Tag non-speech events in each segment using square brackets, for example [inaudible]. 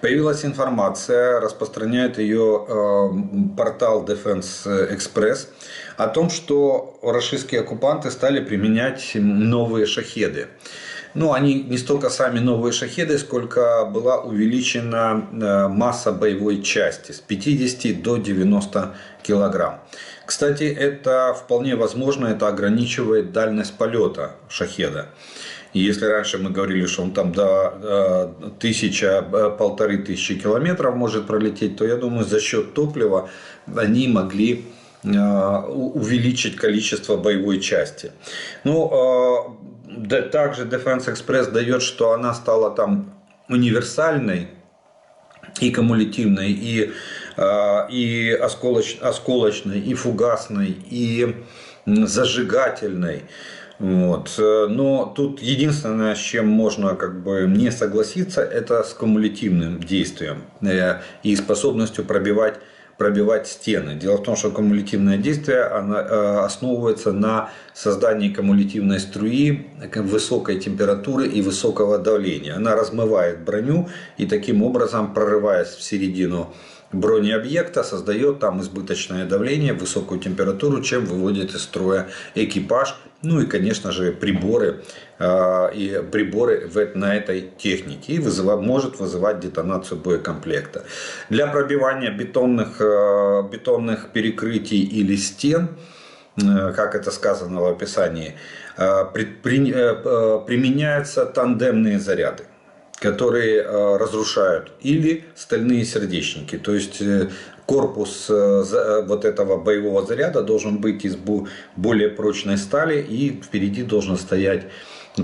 Появилась информация, распространяет ее э, портал Defense Express, о том, что российские оккупанты стали применять новые шахеды. Ну, они не столько сами новые шахеды, сколько была увеличена э, масса боевой части с 50 до 90 килограмм. Кстати, это вполне возможно, это ограничивает дальность полета шахеда. Если раньше мы говорили, что он там до тысяча, э, полторы тысячи километров может пролететь, то я думаю, за счет топлива они могли э, увеличить количество боевой части. Ну, э, также Defense Express дает, что она стала там универсальной и кумулятивной, и, и осколоч, осколочной, и фугасной, и зажигательной. Вот. Но тут единственное, с чем можно как бы не согласиться, это с кумулятивным действием э, и способностью пробивать пробивать стены. Дело в том, что кумулятивное действие оно э, основывается на создании кумулятивной струи высокой температуры и высокого давления. Она размывает броню и таким образом, прорываясь в середину бронеобъекта создает там избыточное давление, высокую температуру, чем выводит из строя экипаж, ну и, конечно же, приборы, э, и приборы на этой технике и вызывает, может вызывать детонацию боекомплекта. Для пробивания бетонных, э, бетонных перекрытий или стен, э, как это сказано в описании, применяются тандемные заряды которые разрушают, или стальные сердечники. То есть корпус э, вот этого боевого заряда должен быть из более прочной стали и впереди должен стоять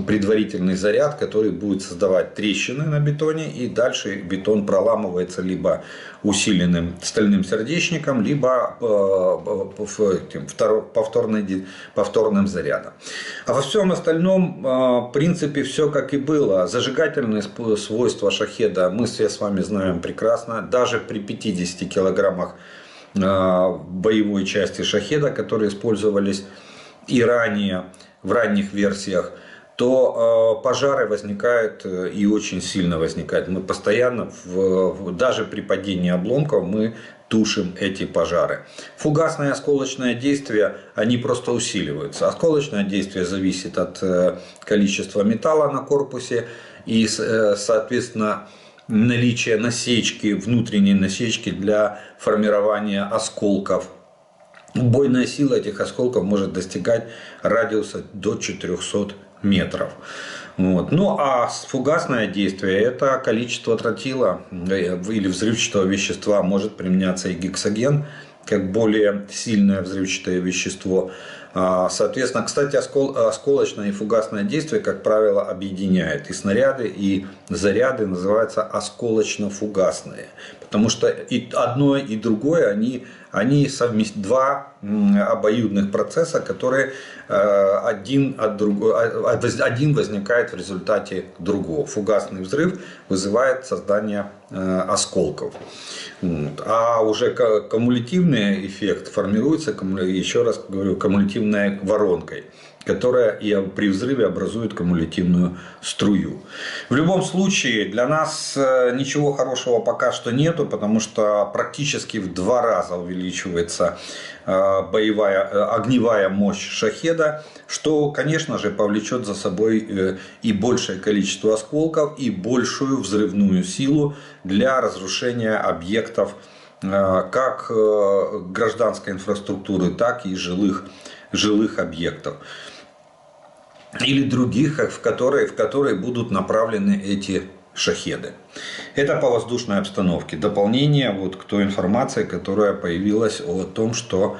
предварительный заряд, который будет создавать трещины на бетоне, и дальше бетон проламывается либо усиленным стальным сердечником, либо э, повторным, повторным зарядом. А во всем остальном, э, в принципе, все как и было. Зажигательные свойства шахеда мы все с вами знаем прекрасно. Даже при 50 килограммах э, боевой части шахеда, которые использовались и ранее, в ранних версиях, то э, пожары возникают э, и очень сильно возникают. Мы постоянно, в, даже при падении обломков, мы тушим эти пожары. Фугасное осколочное действие, они просто усиливаются. Осколочное действие зависит от э, количества металла на корпусе и, соответственно, наличие насечки, внутренней насечки для формирования осколков. Убойная сила этих осколков может достигать радиуса до 400 метров. Вот. Ну а фугасное действие – это количество тротила э, или взрывчатого вещества может применяться и гексоген, как более сильное взрывчатое вещество. А, соответственно, кстати, осколочное и фугасное действие, как правило, объединяет и снаряды, и заряды называются осколочно-фугасные. Потому что и одно, и другое, они, они совмест... два обоюдных процесса, которые э, один, от другого, а, один возникает в результате другого. Фугасный взрыв вызывает создание э, осколков. А уже кумулятивный эффект формируется, еще раз говорю, кумулятивной воронкой которая и при взрыве образует кумулятивную струю. В любом случае, для нас э, ничего хорошего пока что нету, потому что практически в два раза увеличивается э, боевая, э, огневая мощь шахеда, что, конечно же, повлечет за собой и большее количество осколков, и большую взрывную силу для разрушения объектов как гражданской инфраструктуры, так и жилых, жилых объектов или других, в которые, в которые будут направлены эти шахеды. Это по воздушной обстановке. Дополнение вот к той информации, которая появилась о том, что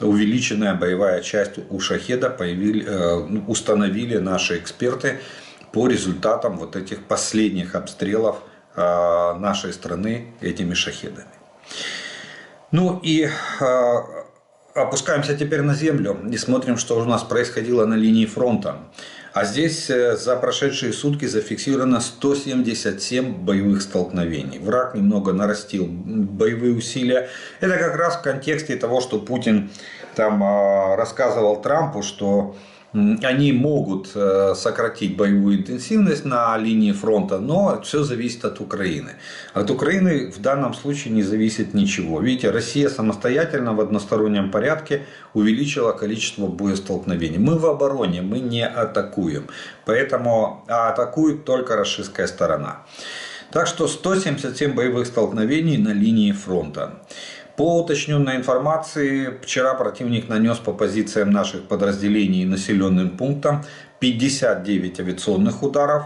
увеличенная боевая часть у шахеда появили, э, ну, установили наши эксперты по результатам вот этих последних обстрелов э, нашей страны этими шахедами. Ну и э, опускаемся теперь на землю и смотрим, что у нас происходило на линии фронта. А здесь э, за прошедшие сутки зафиксировано 177 боевых столкновений. Враг немного нарастил боевые усилия. Это как раз в контексте того, что Путин там а, рассказывал Трампу, что они могут э, сократить боевую интенсивность на линии фронта, но все зависит от Украины. От Украины в данном случае не зависит ничего. Видите, Россия самостоятельно в одностороннем порядке увеличила количество боестолкновений. Мы в обороне, мы не атакуем. Поэтому а атакует только российская сторона. Так что 177 боевых столкновений на линии фронта. По уточненной информации, вчера противник нанес по позициям наших подразделений и населенным пунктам 59 авиационных ударов,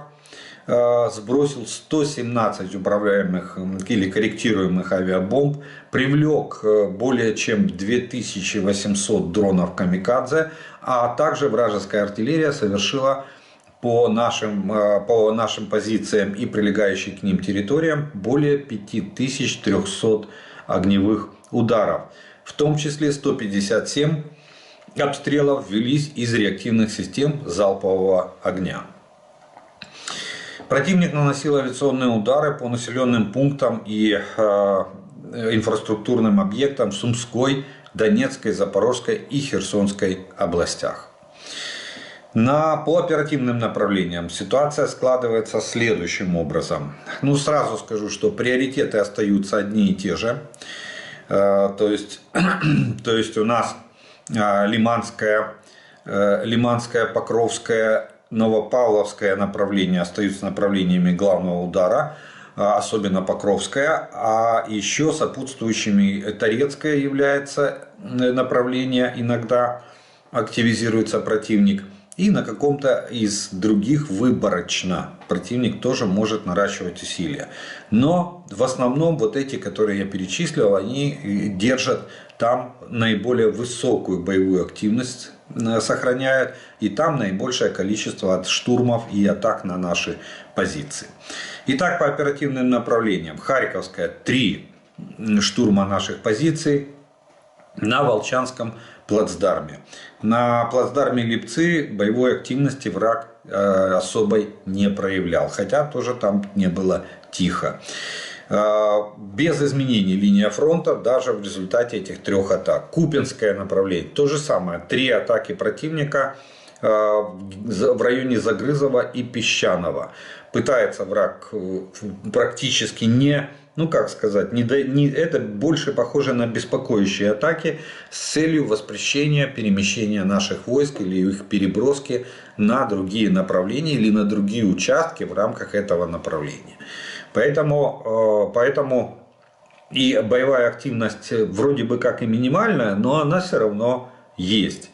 э, сбросил 117 управляемых или корректируемых авиабомб, привлек э, более чем 2800 дронов «Камикадзе», а также вражеская артиллерия совершила по нашим, э, по нашим позициям и прилегающей к ним территориям более 5300 огневых ударов. В том числе 157 обстрелов велись из реактивных систем залпового огня. Противник наносил авиационные удары по населенным пунктам и э, инфраструктурным объектам в Сумской, Донецкой, Запорожской и Херсонской областях. На, по оперативным направлениям ситуация складывается следующим образом. Ну, сразу скажу, что приоритеты остаются одни и те же. Э, То есть, [clears throat] то есть у нас э, Лиманская, э, Лиманская, Покровская, Новопавловское направление остаются направлениями главного удара, а особенно Покровская, а еще сопутствующими Торецкая является направление, иногда активизируется противник. И на каком-то из других выборочно противник тоже может наращивать усилия. Но в основном вот эти, которые я перечислил, они держат там наиболее высокую боевую активность э, сохраняют. И там наибольшее количество от штурмов и атак на наши позиции. Итак, по оперативным направлениям. Харьковская 3 штурма наших позиций на Волчанском плацдарме. На плацдарме Липцы боевой активности враг э, особой не проявлял, хотя тоже там не было тихо. Э, Без изменений линия фронта даже в результате этих трех атак. Купинское направление то же самое. Три атаки противника э, в районе Загрызова и Песчаного. Пытается враг практически не ну как сказать, не, до- не, это больше похоже на беспокоящие атаки с целью воспрещения перемещения наших войск или их переброски на другие направления или на другие участки в рамках этого направления. Поэтому, э, поэтому и боевая активность вроде бы как и минимальная, но она все равно есть.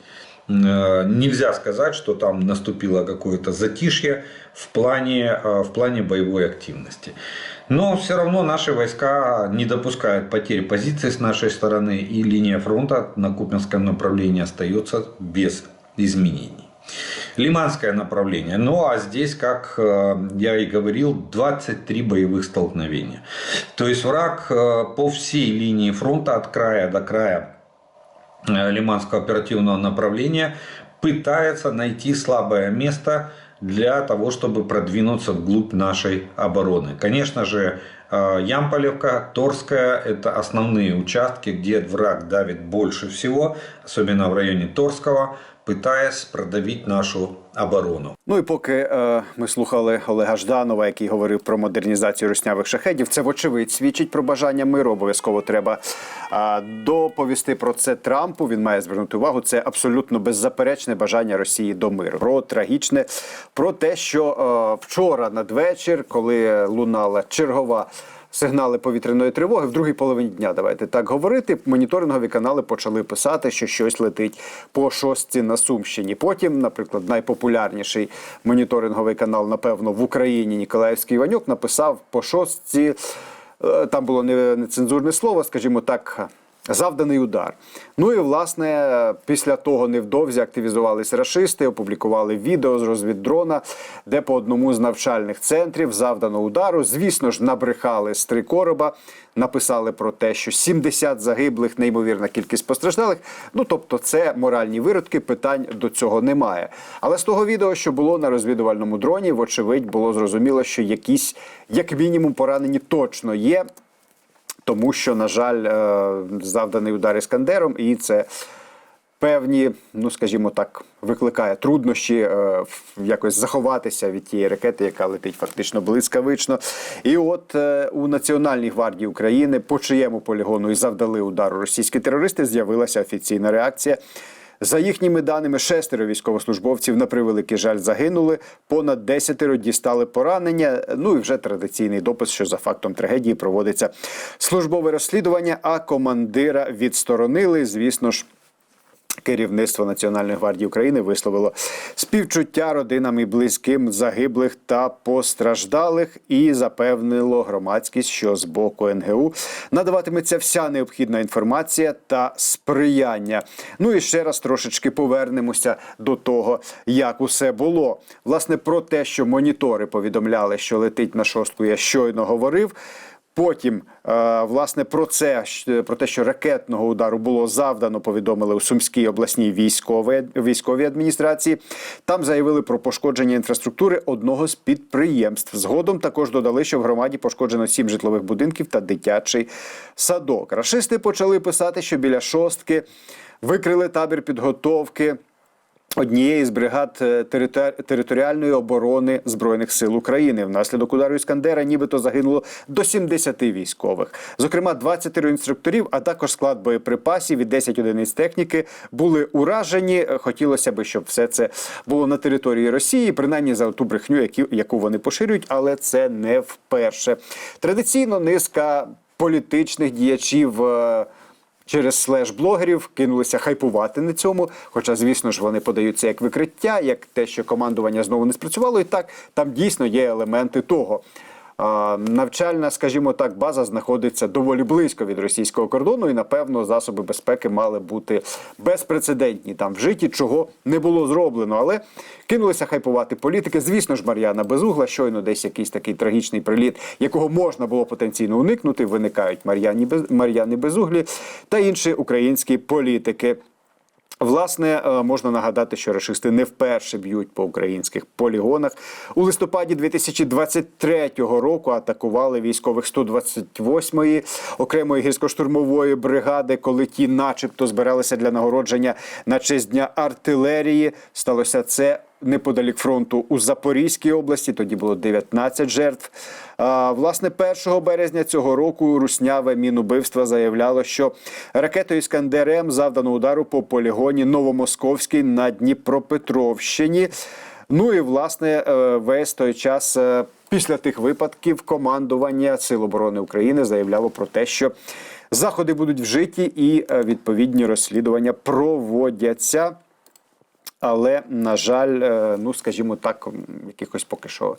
Э, Нельзя сказать, что там наступило какое-то затишье в плане, э, в плане боевой активности. Но все равно наши войска не допускают потери позиций с нашей стороны, и линия фронта на Купинском направлении остается без изменений. Лиманское направление. Ну а здесь, как э, я и говорил, 23 боевых столкновения. То есть враг по всей линии фронта от края до края Лиманского оперативного направления пытается найти слабое место для того, чтобы продвинуться вглубь нашей обороны. Конечно же, э, Ямполевка, Торская – это основные участки, где враг давит больше всего, особенно в районе Торского, пытаясь продавить нашу оборону. Ну і поки е, ми слухали Олега Жданова, який говорив про модернізацію руснявих шахедів, це вочевидь свідчить про бажання миру. Обов'язково треба е, доповісти про це Трампу. Він має звернути увагу. Це абсолютно беззаперечне бажання Росії до миру. Про трагічне, про те, що е, вчора надвечір, коли лунала чергова. Сигнали повітряної тривоги в другій половині дня. Давайте так говорити. Моніторингові канали почали писати, що щось летить по шостці на Сумщині. Потім, наприклад, найпопулярніший моніторинговий канал, напевно, в Україні Ніколаївський Іванюк написав по шостці. е, Там було нецензурне слово, скажімо так. Завданий удар. Ну і власне після того невдовзі активізувалися рашисти, опублікували відео з розвіддрона, де по одному з навчальних центрів завдано удару. Звісно ж, набрехали з три короба, написали про те, що 70 загиблих, неймовірна кількість постраждалих. Ну тобто, це моральні виродки, питань до цього немає. Але з того відео, що було на розвідувальному дроні, вочевидь, було зрозуміло, що якісь, як мінімум, поранені точно є тому що, на жаль, е, завданий удар іскандером, і це певні, ну скажімо так, викликає труднощі е, якось заховатися від тієї ракети, яка летить фактично блискавично. І от е, у Національній гвардії України, по чиєму полігону і завдали удару російські терористи, з'явилася офіційна реакція. За їхніми даними, шестеро військовослужбовців на превеликий жаль загинули. Понад десятеро дістали поранення. Ну і вже традиційний допис, що за фактом трагедії проводиться службове розслідування. А командира відсторонили. Звісно ж. Керівництво Національної гвардії України висловило співчуття родинам і близьким загиблих та постраждалих і запевнило громадськість, що з боку НГУ надаватиметься вся необхідна інформація та сприяння. Ну і ще раз трошечки повернемося до того, як усе було. Власне, про те, що монітори повідомляли, що летить на шостку, я щойно говорив. Потім, е, власне, про це про те, що ракетного удару було завдано, повідомили у Сумській обласній військовій військовій адміністрації. Там заявили про пошкодження інфраструктури одного з підприємств. Згодом також додали, що в громаді пошкоджено сім житлових будинків та дитячий садок. Рашисти почали писати, що біля шостки викрили табір підготовки однієї з бригад е, територіальної оборони збройних сил України. Внаслідок удару іскандера нібито загинуло до 70 військових. Зокрема, 20 інструкторів, а також склад боєприпасів і 10 одиниць техніки були уражені. Е, Хотілося б, щоб все це було на території Росії, принаймні за ту брехню, яку вони поширюють, але це не вперше. Традиційно низка політичних діячів. Через слеш-блогерів кинулися хайпувати на цьому. Хоча, звісно ж, вони подаються як викриття, як те, що командування знову не спрацювало. І так там дійсно є елементи того. Навчальна, скажімо так, база знаходиться доволі близько від російського кордону, і напевно засоби безпеки мали бути безпрецедентні там в житті, чого не було зроблено. Але кинулися хайпувати політики. Звісно ж, Мар'яна Безугла, щойно десь якийсь такий трагічний приліт, якого можна було потенційно уникнути. Виникають Мар'яні Мар'яни Безуглі та інші українські політики. Власне, е, можна нагадати, що рашисти не вперше б'ють по українських полігонах. У листопаді 2023 року атакували військових 128-ї окремої гірсько-штурмової бригади, коли ті, начебто, збиралися для нагородження на честь дня артилерії. Сталося це неподалік фронту у Запорізькій області. Тоді було 19 жертв. Власне, 1 березня цього року русняве мінубивство заявляло, що ракетою Іскандер М завдано удару по полігоні Новомосковський на Дніпропетровщині. Ну і власне е, весь той час. е, Після тих випадків командування Сил оборони України заявляло про те, що заходи будуть вжиті і е, відповідні розслідування проводяться. Але, на жаль, е, ну скажімо так, якихось поки що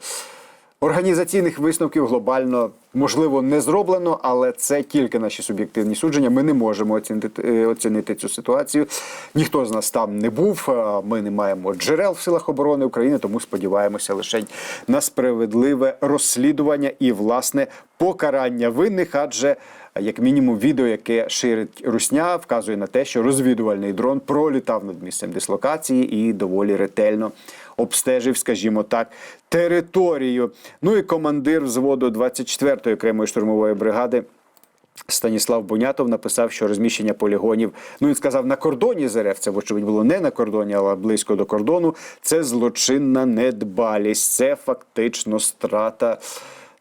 організаційних висновків глобально можливо не зроблено, але це тільки наші суб'єктивні судження. Ми не можемо оцінити, е, оцінити цю ситуацію. Ніхто з нас там не був. Ми не маємо джерел в силах оборони України, тому сподіваємося лише на справедливе розслідування і власне покарання винних, адже як мінімум, відео, яке ширить русня, вказує на те, що розвідувальний дрон пролітав над місцем дислокації і доволі ретельно обстежив, скажімо так, територію. Ну і командир взводу 24-ї окремої штурмової бригади. Станіслав Бунятов написав, що розміщення полігонів, ну він сказав, на кордоні з РФ, це вочевидь було не на кордоні, але близько до кордону. Це злочинна недбалість, це фактично страта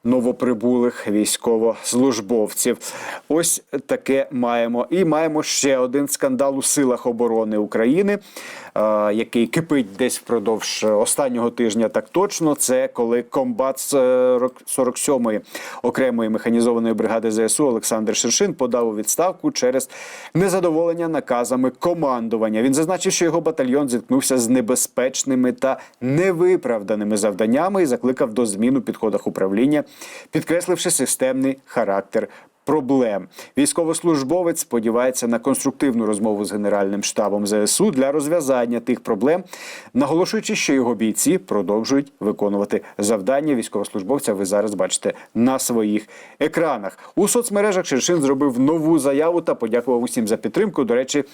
новоприбулих військовослужбовців. Ось таке маємо. І маємо ще один скандал у силах оборони України, який кипить десь впродовж останнього тижня. Так точно, це коли комбат з е, 47-ї окремої механізованої бригади ЗСУ Олександр Шершин подав у відставку через незадоволення наказами командування. Він зазначив, що його батальйон зіткнувся з небезпечними та невиправданими завданнями і закликав до змін у підходах управління, підкресливши системний характер. Проблем військовослужбовець сподівається на конструктивну розмову з генеральним штабом ЗСУ для розв'язання тих проблем, наголошуючи, що його бійці продовжують виконувати завдання військовослужбовця. Ви зараз бачите на своїх екранах. У соцмережах Шершин зробив нову заяву та подякував усім за підтримку. До речі,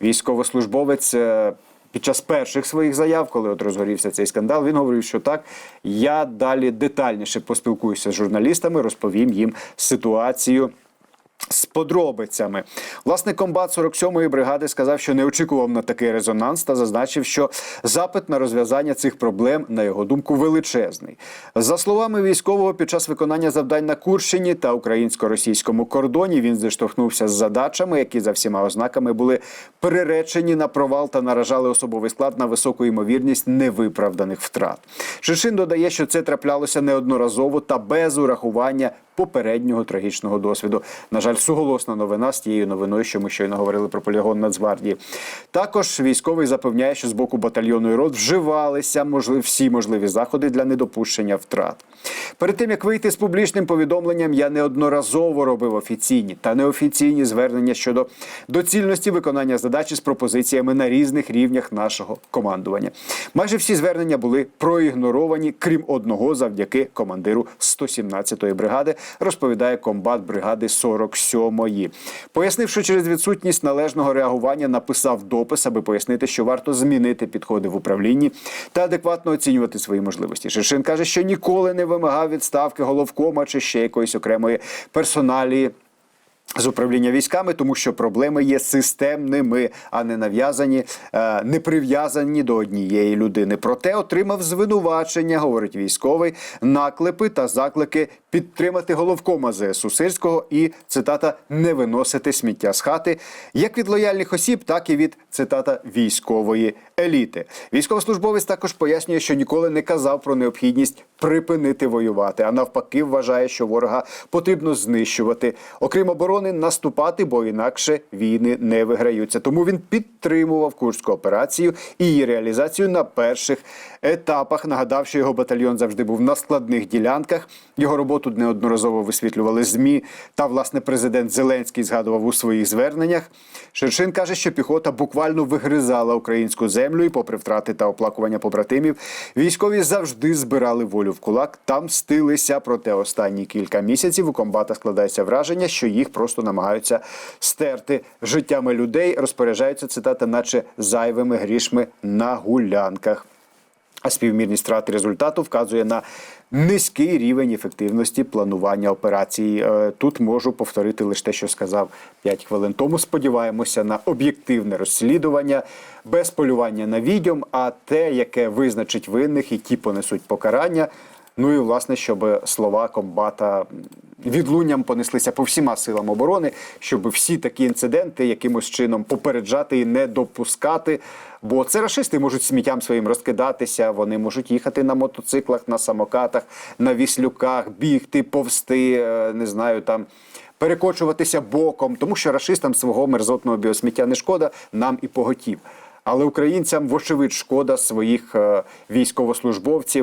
військовослужбовець. е, під час перших своїх заяв, коли от розгорівся цей скандал, він говорив, що так я далі детальніше поспілкуюся з журналістами, розповім їм ситуацію. З подробицями. Власне, комбат 47-ї бригади сказав, що не очікував на такий резонанс та зазначив, що запит на розв'язання цих проблем, на його думку, величезний. За словами військового, під час виконання завдань на Курщині та українсько-російському кордоні він зіштовхнувся з задачами, які за всіма ознаками були переречені на провал та наражали особовий склад на високу ймовірність невиправданих втрат. Шишин додає, що це траплялося неодноразово та без урахування попереднього трагічного досвіду. На жаль, суголосна новина з тією новиною, що ми щойно говорили про полігон Нацгвардії. Також військовий запевняє, що з боку батальйону і рот вживалися можливі всі можливі заходи для недопущення втрат. Перед тим як вийти з публічним повідомленням, я неодноразово робив офіційні та неофіційні звернення щодо доцільності виконання задачі з пропозиціями на різних рівнях нашого командування. Майже всі звернення були проігноровані, крім одного, завдяки командиру 117-ї бригади, розповідає комбат бригади 47-ї. Пояснив, що через відсутність належного реагування написав допис, аби пояснити, що варто змінити підходи в управлінні та адекватно оцінювати свої можливості. Шишин каже, що ніколи не вимагав відставки головкома чи ще якоїсь окремої персоналії. З управління військами, тому що проблеми є системними, а не нав'язані, е, не прив'язані до однієї людини. Проте отримав звинувачення, говорить військовий, наклепи та заклики підтримати головкома ЗСУ Сирського і цитата не виносити сміття з хати, як від лояльних осіб, так і від цитата військової еліти. Військовослужбовець також пояснює, що ніколи не казав про необхідність припинити воювати, а навпаки, вважає, що ворога потрібно знищувати. Окрім оборони, наступати, бо інакше війни не виграються. Тому він підтримував курську операцію і її реалізацію на перших етапах. Нагадав, що його батальйон завжди був на складних ділянках. Його роботу неодноразово висвітлювали змі. Та власне президент Зеленський згадував у своїх зверненнях. Шершин каже, що піхота буквально вигризала українську землю, і, попри втрати та оплакування побратимів, військові завжди збирали волю в кулак та мстилися. Проте останні кілька місяців у комбата складається враження, що їх просто намагаються стерти життями людей. Розпоряджаються цитата, наче зайвими грішми на гулянках. А співмірність втрати результату вказує на низький рівень ефективності планування операцій. Е, Тут можу повторити лише те, що сказав 5 хвилин тому. Сподіваємося на об'єктивне розслідування без полювання на відьом, а те, яке визначить винних і ті понесуть покарання. Ну і власне, щоб слова комбата відлунням понеслися по всіма силам оборони, щоб всі такі інциденти якимось чином попереджати і не допускати. Бо це рашисти можуть сміттям своїм розкидатися, вони можуть їхати на мотоциклах, на самокатах, на віслюках, бігти, повсти, е, не знаю там. Перекочуватися боком, тому що рашистам свого мерзотного біосміття не шкода, нам і поготів. Але українцям, вочевидь, шкода своїх е, військовослужбовців,